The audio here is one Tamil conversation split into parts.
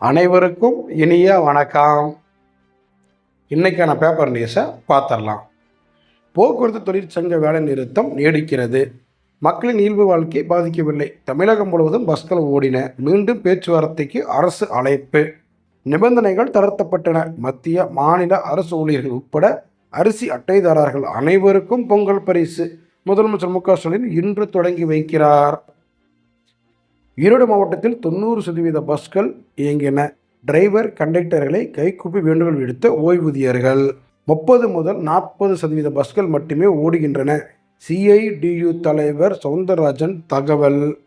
அனைவருக்கும் இனிய வணக்கம். இன்னைக்கான பேப்பர் நியூஸை பார்த்துடலாம். போக்குவரத்து தொழிற்சங்க வேலை நிறுத்தம் நீடிக்கிறது. மக்களின் இயல்பு வாழ்க்கை பாதிக்கவில்லை. தமிழகம் முழுவதும் பஸ்கள் ஓடின. மீண்டும் பேச்சுவார்த்தைக்கு அரசு அழைப்பு. நிபந்தனைகள் தளர்த்தப்பட்டன. மத்திய மாநில அரசு ஊழியர்கள் உட்பட அரிசி அட்டைதாரர்கள் அனைவருக்கும் பொங்கல் பரிசு. முதலமைச்சர் மு க ஸ்டாலின் இன்று தொடங்கி வைக்கிறார். ஈரோடு மாவட்டத்தில் தொண்ணூறு சதவீத பஸ்கள் இயங்கின. டிரைவர் கண்டக்டர்களை கைகூப்பி வேண்டுகோள் விடுத்த ஓய்வூதியர்கள். முப்பது முதல் நாற்பது சதவீத பஸ்கள் மட்டுமே ஓடுகின்றன. சிஐடியு தலைவர் சவுந்தரராஜன் தகவல்.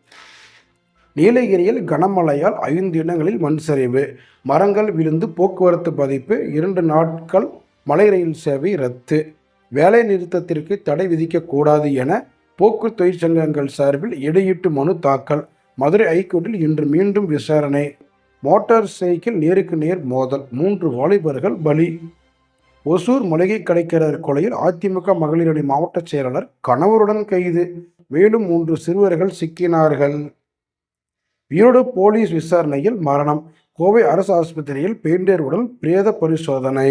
நீலகிரியில் கனமழையால் ஐந்து இடங்களில் மண் சரிவு. மரங்கள் விழுந்து போக்குவரத்து பாதிப்பு. இரண்டு நாட்கள் மலை ரயில் சேவை ரத்து. வேலை நிறுத்தத்திற்கு தடை விதிக்கக்கூடாது என போக்கு தொழிற்சங்கங்கள் சார்பில் இடையீட்டு மனு தாக்கல். மதுரை ஐகோர்ட்டில் இன்று மீண்டும் விசாரணை. மோட்டார் சைக்கிள் நேருக்கு நேர் மோதல். மூன்று வாலிபர்கள் பலி. ஒசூர் மளிகை கடைக்காரர் கொலையில் அதிமுக மகளிரணி மாவட்ட செயலாளர் கணவருடன் கைது. மேலும் மூன்று சிறுவர்கள் சிக்கினார்கள். ஈரோடு போலீஸ் விசாரணையில் மரணம். கோவை அரசு ஆஸ்பத்திரியில் பெயிண்டர் உடல் பிரேத பரிசோதனை.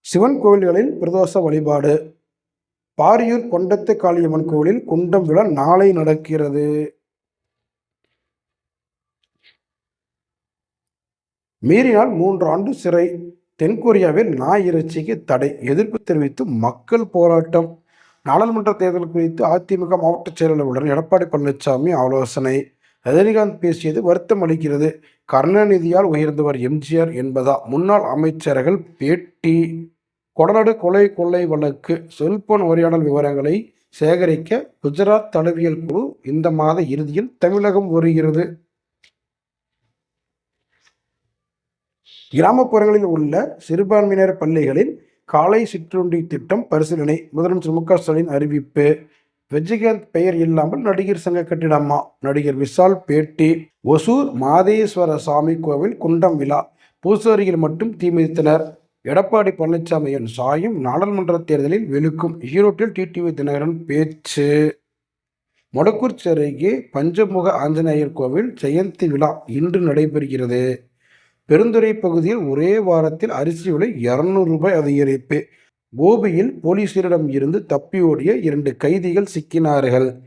சிவன் கோவில்களில் பிரதோஷ வழிபாடு. பாரியூர் கொண்டத்து காளியம்மன் கோவிலில் குண்டம் விழா நாளை நடக்கிறது. மீறினால் மூன்று ஆண்டு சிறை. தென்கொரியாவில் நாய் இறைச்சிக்கு தடை. எதிர்ப்பு தெரிவித்து மக்கள் போராட்டம். நாடாளுமன்ற தேர்தல் குறித்து அதிமுக மாவட்ட செயலாளருடன் எடப்பாடி பழனிசாமி ஆலோசனை. ரஜினிகாந்த் பேசியது வருத்தம் அளிக்கிறது. கருணாநிதியால் உயர்ந்தவர் எம்ஜிஆர் என்பதா? முன்னாள் அமைச்சர்கள் பேட்டி. கொடநாடு கொலை கொள்ளை வழக்கு செல்போன் உரையாடல் விவரங்களை சேகரிக்க குஜராத் தடவியல் குழு இந்த மாத இறுதியில் தமிழகம் வருகிறது. கிராமப்புறங்களில் உள்ள சிறுபான்மையினர் பள்ளிகளில் காலை சிற்றுண்டி திட்டம் பரிசீலனை. முதலமைச்சர் மு க ஸ்டாலின் அறிவிப்பு. விஜயகாந்த் பெயர் இல்லாமல் நடிகர் சங்க கட்டிடமா நடிகர் விஷால் பேட்டி. ஒசூர் மாதேஸ்வர சாமி கோவில் குண்டம் விழா. பூசாரிகள் மட்டும் தீ மிதித்தனர். எடப்பாடி பழனிசாமியின் சாயும் நாடாளுமன்ற தேர்தலில் வெளுக்கும் ஈரோட்டில் டிடிவி தினகரன் பேச்சு. மொடக்கூர் அருகே பஞ்சமுக ஆஞ்சநேயர் கோவில் ஜெயந்தி விழா இன்று நடைபெறுகிறது. பெருந்துறை பகுதியில் ஒரே வாரத்தில் அரிசி விலை இருநூறு ரூபாய் அதிகரிப்பு. கோபியில் போலீசரிடம் இருந்து தப்பி ஓடிய இரண்டு கைதிகள் சிக்கினார்கள்.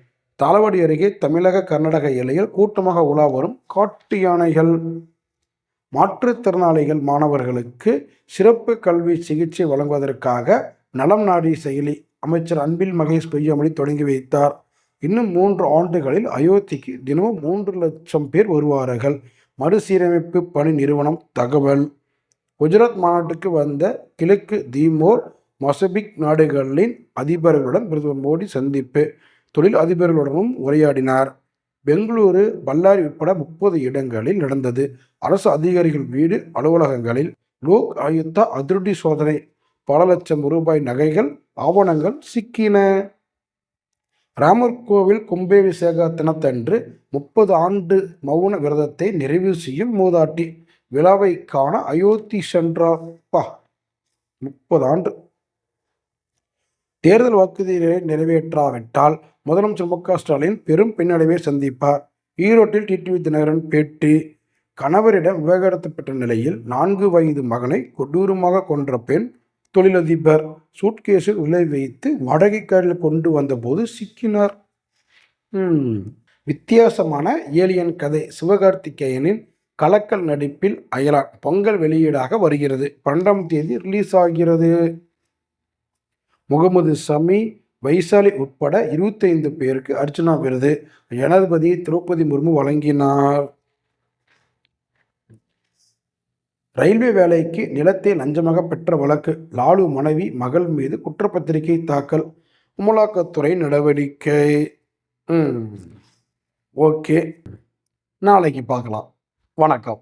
தாளவாடி அருகே தமிழக கர்நாடக எல்லையில் கூட்டமாக உலா வரும் காட்டு யானைகள். மாற்றுத்திறனாளிகள் மாணவர்களுக்கு சிறப்பு கல்வி சிகிச்சை வழங்குவதற்காக நலம் நாடி செயலி அமைச்சர் அன்பில் மகேஷ் பொய்யாமொழி தொடங்கி வைத்தார். இன்னும் மூன்று ஆண்டுகளில் அயோத்திக்கு தினமும் மூன்று லட்சம் பேர் வருவார்கள். மறுசீரமைப்பு பணி நிறுவனம் தகவல். குஜராத் மாநாட்டுக்கு வந்த கிழக்கு தீமோர் மொசபிக் நாடுகளின் அதிபர்களுடன் பிரதமர் மோடி சந்திப்பு. தொழில் அதிபர்களுடனும் உரையாடினார். பெங்களூரு பல்லாரி உட்பட முப்பது இடங்களில் நடந்தது. அரசு அதிகாரிகள் வீடு அலுவலகங்களில் லோக் ஆயுக்தா அதிரடி சோதனை. பல லட்சம் ரூபாய் நகைகள் ஆவணங்கள் சிக்கின. ராமர் கோவில் கும்பாபிஷேக தினத்தன்று முப்பது ஆண்டு மௌன விரதத்தை நிறைவு செய்யும் மூதாட்டி. விழாவை காண அயோத்தி சென்றாப்பா முப்பது ஆண்டு. தேர்தல் வாக்குறுதிகளை நிறைவேற்றாவிட்டால் முதலமைச்சர் மு க ஸ்டாலின் பெரும் பின்னடைவை சந்திப்பார். ஈரோட்டில் டிடிவி தினகரன் பேட்டி கணவரிடம் விவாகரத்து பெற்ற நிலையில் நான்கு வயது மகனை கொடூரமாக கொன்ற பெண் தொழிலதிபர். சூட்கேஸில் விலை வைத்து வாடகைக்காரில் கொண்டு வந்தபோது சிக்கினார். வித்தியாசமான ஏலியன் கதை. சிவகார்த்திகேயனின் கலக்கல் நடிப்பில் அயலான் பொங்கல் வெளியீடாக வருகிறது. பன்னெண்டாம் தேதி ரிலீஸ் ஆகிறது. முகமது சமி வைசாலி உட்பட இருபத்தைந்து பேருக்கு அர்ச்சனா விருது. ஜனாதிபதி திரௌபதி முர்மு வழங்கினார். ரயில்வே வேலைக்கு நிலத்தை லஞ்சமாக பெற்ற வழக்கு. லாலு மனைவி மகள் மீது குற்றப்பத்திரிகை தாக்கல். அமலாக்கத்துறை நடவடிக்கை. ஓகே. நாளைக்கு பார்க்கலாம். வணக்கம்.